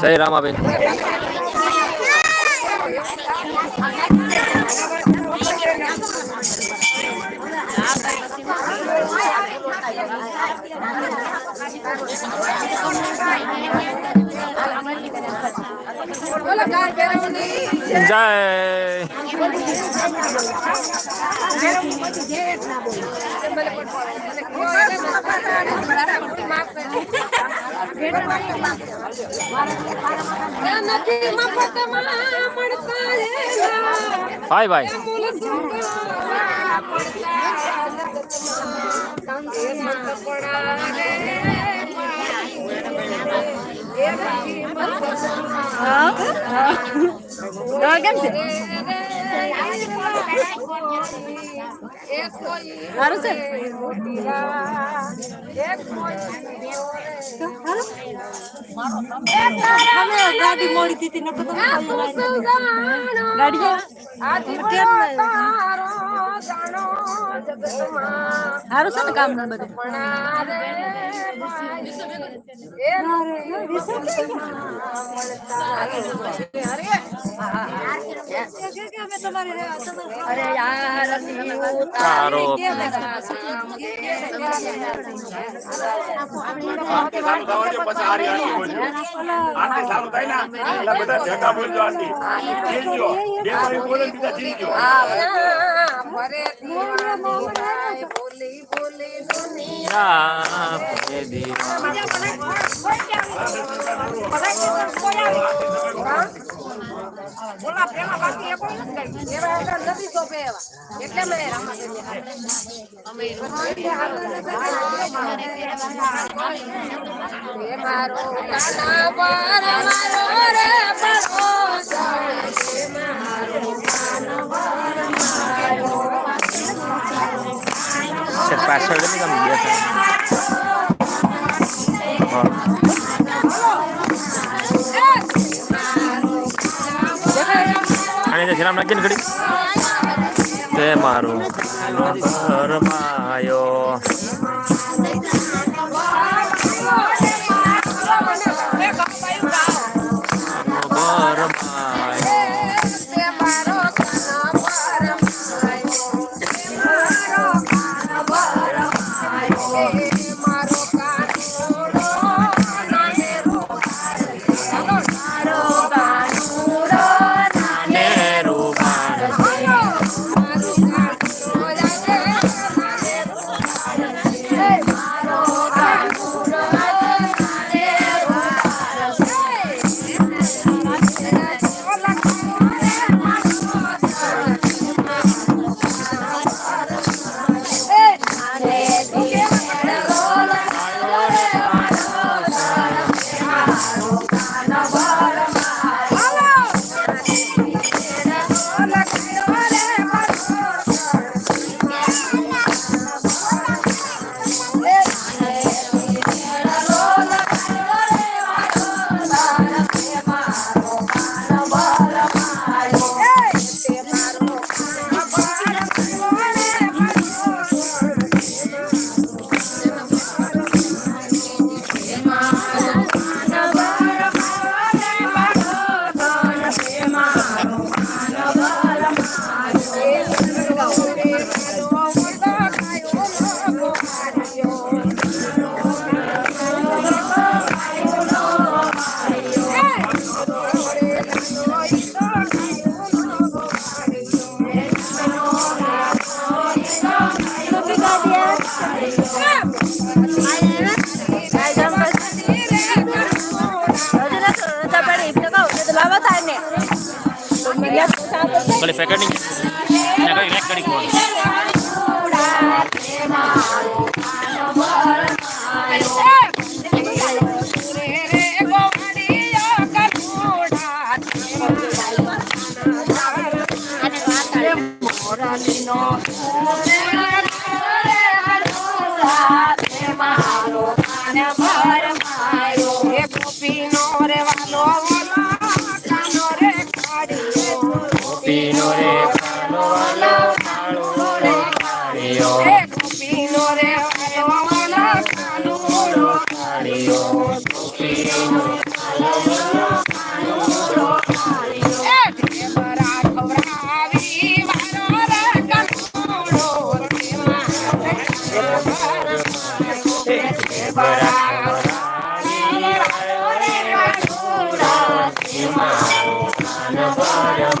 જય રામાબેન. જય એલા. ભાઈ ભાઈ મૂળ સુગા પડતા સંદેશા કપડા રે કેમ છે સારું છે અમે ગાડી મોડી દીધી ગાડી સારું છે ને કામ બધું? ને બીજા જીલજો. બોલી બોલી દુનિયા હે પ્રેમા બાકી એ કોઈ નથી. એવા એવા નથી શોભે એવા. એટલે મેં રામાદેવી મારો કાના પર અને જરામ નાખીને ઘડી તે મારું. પરમાયો પરમાયો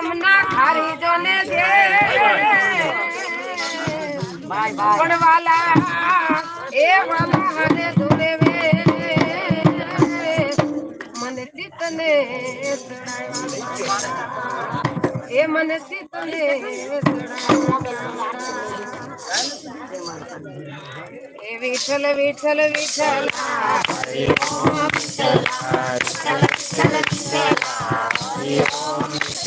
યમના ખારી જોને દે. પણ વાલા એ વાલા હને જોડે વે મને ચિતને એ મને ચિતને એ વિઠલ વિઠલ વિઠલ વિઠલ વિઠલ વિઠલ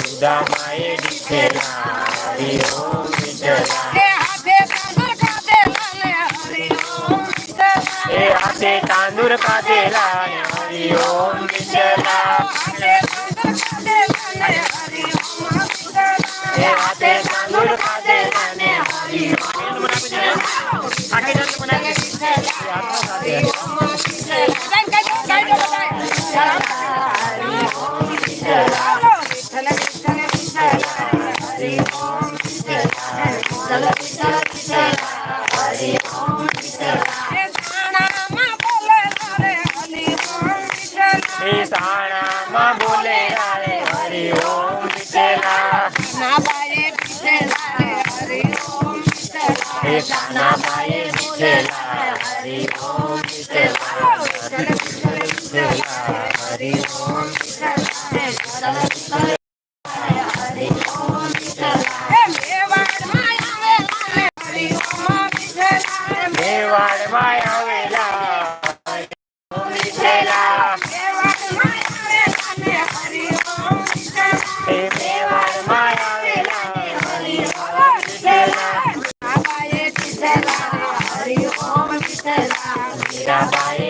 સુદામાએ દીઠેલા હરિ ઓમ વિઠલા એ હાથે તાંદુર કાઢેલા હરિ ઓમ વિઠલા એ હાથે તાંદુર કાઢેલા Bye.